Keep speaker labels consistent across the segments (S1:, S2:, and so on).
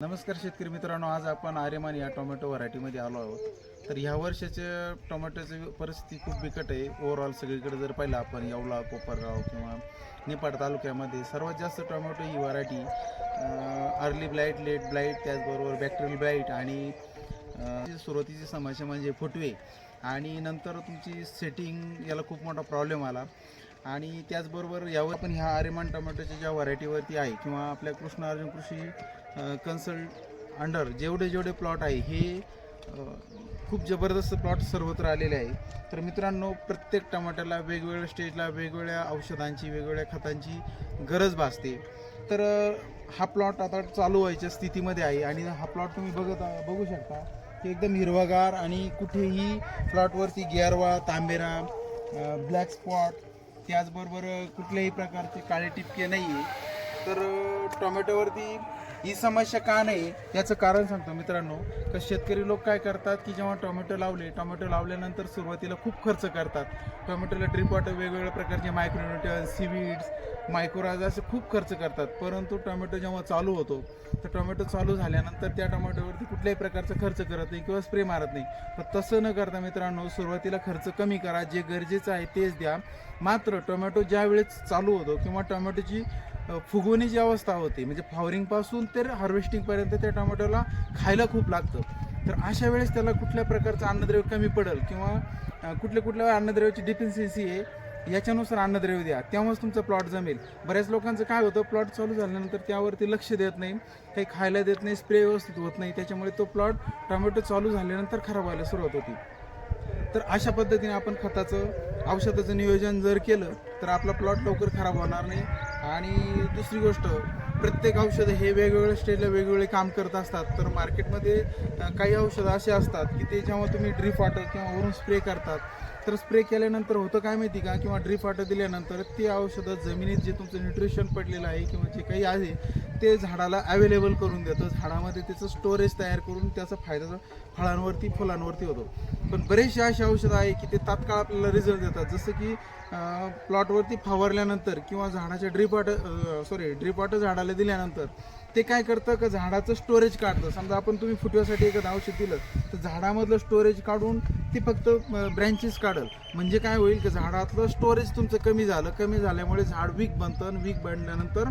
S1: नमस्कार शेतकरी मित्रांनो आज आपण आर्यमान या टोमॅटो व्हरायटीमध्ये आलो आहोत. तर ह्या वर्षाच्या टोमॅटोची परिस्थिती खूप बिकट आहे. ओव्हरऑल सगळीकडे जर पाहिलं आपण येवला कोपरगाव किंवा निपाड तालुक्यामध्ये सर्वात जास्त टोमॅटो ही variety early blight late blight त्याचबरोबर बॅक्टेरियल ब्लाईट आणि सुरुवातीची समस्या म्हणजे फुटवे. आणि नंतर तुमची सेटिंग याला खूप मोठा प्रॉब्लेम आला. आणि त्याचबरोबर यावर पण ह्या आर्यमान टोमॅटोच्या ज्या व्हरायटीवरती आहे किंवा आपल्या कृष्ण अर्जुन कृषी कन्सल्ट अंडर जेवढे जेवढे प्लॉट आहे हे खूप जबरदस्त प्लॉट सर्वत्र आलेले आहे. तर मित्रांनो प्रत्येक टमाट्याला वेगवेगळ्या स्टेजला वेगवेगळ्या औषधांची वेगवेगळ्या खतांची गरज भासते. तर हा प्लॉट आता चालू व्हायच्या स्थितीमध्ये आहे आणि हा प्लॉट तुम्ही बघत बघू शकता की एकदम हिरवागार आणि कुठेही प्लॉटवरती गेरवा तांबेरा ब्लॅक स्पॉट त्याचबरोबर कुठल्याही प्रकारचे काळे टिपके नाही आहे तर टोमॅटोवरती ही समस्या का नाही याचं कारण सांगतो मित्रांनो. तर शेतकरी लोक काय करतात की जेव्हा टोमॅटो लावले टोमॅटो लावल्यानंतर सुरुवातीला खूप खर्च करतात. टोमॅटोला ड्रिप वॉटर वेगवेगळ्या प्रकारचे मायक्रोन्युट्रन सिविड्स मायक्रोराज असे खूप खर्च करतात. परंतु टोमॅटो जेव्हा चालू होतो तर टोमॅटो चालू झाल्यानंतर त्या टोमॅटोवरती कुठल्याही प्रकारचा खर्च करत नाही किंवा स्प्रे मारत नाही. तर तसं न करता मित्रांनो सुरुवातीला खर्च कमी करा जे गरजेचं आहे तेच द्या. मात्र टोमॅटो ज्या वेळेस चालू होतो किंवा टोमॅटोची फुगवण्याची फुगवणीची अवस्था होते म्हणजे फ्लॉवरिंगपासून तर हार्वेस्टिंगपर्यंत त्या टोमॅटोला खायला खूप लागतं. तर अशा वेळेस त्याला कुठल्या प्रकारचं अन्नद्रव्य कमी पडेल किंवा कुठल्या कुठल्या अन्नद्रव्याची डिफिशियन्सी आहे याच्यानुसार अन्नद्रव्य द्या. तेव्हाच तुमचा प्लॉट जमेल. बऱ्याच लोकांचं काय होतं प्लॉट चालू झाल्यानंतर त्यावरती लक्ष देत नाही काही खायला देत नाही स्प्रे व्यवस्थित होत नाही. त्याच्यामुळे तो प्लॉट टोमॅटो चालू झाल्यानंतर खराब व्हायला सुरुवात होती. तर अशा पद्धतीने आपण खताचं औषधाचं नियोजन जर केलं तर आपला प्लॉट लवकर खराब होणार नाही. आणि दुसरी गोष्ट प्रत्येक औषधं हे वेगवेगळ्या स्टेजला वेगवेगळे काम करत असतात. तर मार्केटमध्ये काही औषधं असे असतात की ते जेव्हा तुम्ही ड्रीप वॉटर किंवा वरून स्प्रे करतात. तर स्प्रे केल्यानंतर होतं काय माहिती का? किंवा ड्रीप वॉटर दिल्यानंतर ते औषधं जमिनीत जे तुमचं न्यूट्रिशन पडलेलं आहे किंवा जे काही आहे ते झाडाला अवेलेबल करून देतं. झाडामध्ये त्याचं स्टोरेज तयार करून त्याचा फायदा फळांवरती फुलांवरती होतो. पण बरेचसे असे औषधं आहे की ते तात्काळ आपल्याला रिझल्ट देतात. जसं की प्लॉटवरती फवारल्यानंतर किंवा झाडाच्या ड्रीप सॉरी ड्रीप झाडाला दिल्यानंतर ते काय करतं का झाडाचं स्टोरेज काढतं. समजा आपण तुम्ही फुटव्यासाठी एखादं औषध दिलं तर झाडामधलं स्टोरेज काढून ती फक्त ब्रँचेस काढल. म्हणजे काय होईल की झाडातलं स्टोरेज तुमचं कमी झालं. कमी झाल्यामुळे झाड वीक बनतं आणि वीक बनल्यानंतर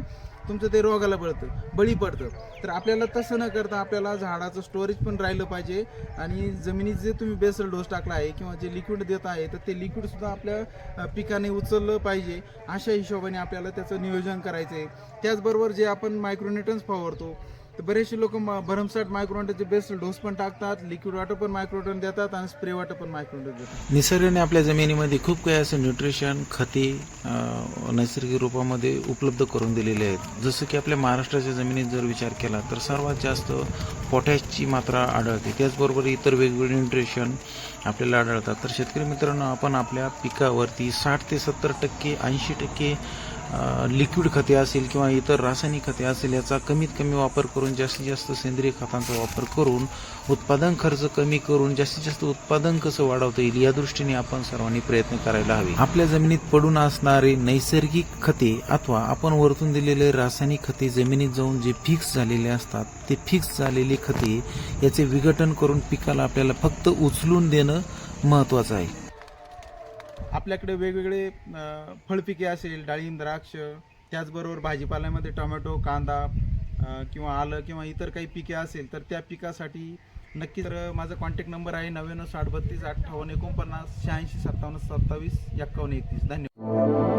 S1: तुमचं ते रोगाला पडतं बळी पडतं. तर आपल्याला तसं न करता आपल्याला झाडाचं स्टोरेज पण राहिलं पाहिजे आणि जमिनीत जे तुम्ही बेसल डोस टाकला आहे किंवा जे लिक्विड देत आहे तर ते लिक्विडसुद्धा आपल्या पिकाने उचललं पाहिजे. अशा हिशोबाने आपल्याला त्याचं नियोजन करायचं आहे त्याचबरोबर जे आपण मायक्रोन्युट्रन्स फवारतो तर बरेचसे लोक भरमसाठ मायक्रोन्युट्रनचे बेस्ट डोस पण टाकतात लिक्विड वॉटर पण मायक्रोन्युट्रन देतात आणि स्प्रे वॉटर पण मायक्रोन्युट्रन देतात.
S2: निसर्गाने आपल्या जमिनीमध्ये खूप काही असं न्यूट्रिशन खते नैसर्गिक रूपामध्ये उपलब्ध करून दिलेले आहेत. जसं की आपल्या महाराष्ट्राच्या जमिनीत जर विचार केला तर सर्वात जास्त पोटॅशची मात्रा आढळते. त्याचबरोबर इतर वेगवेगळे न्यूट्रिशन आपल्याला आढळतात. तर शेतकरी मित्रांनो आपण आपल्या पिकावरती साठ ते सत्तर टक्के ऐंशी टक्के लिक्विड खते असेल किंवा इतर रासायनिक खते असेल याचा कमीत कमी वापर करून जास्तीत जास्त सेंद्रिय खतांचा वापर करून उत्पादन खर्च कमी करून जास्तीत जास्त उत्पादन कसं वाढवता येईल या दृष्टीने आपण सर्वांनी प्रयत्न करायला हवे. आपल्या जमिनीत पडून असणारे नैसर्गिक खते अथवा आपण वरतून दिलेले रासायनिक खते जमिनीत जाऊन जे फिक्स झालेले असतात ते फिक्स झालेले खते याचे विघटन करून पिकाला आपल्याला फक्त उचलून देणं महत्वाचं आहे.
S1: आपल्याकडे वेगवेगळे फळपिके असेल डाळिंब द्राक्ष त्याचबरोबर भाजीपाल्यामध्ये टोमॅटो कांदा किंवा आलं किंवा इतर काही पिके असेल तर त्या पिकासाठी नक्की तर माझा कॉन्टॅक्ट नंबर आहे नव्याण्णव साठ बत्तीस अठ्ठावन्न एकोणपन्नास शहाऐंशी सत्तावन्न सत्तावीस एक्कावन्न एकतीस. धन्यवाद.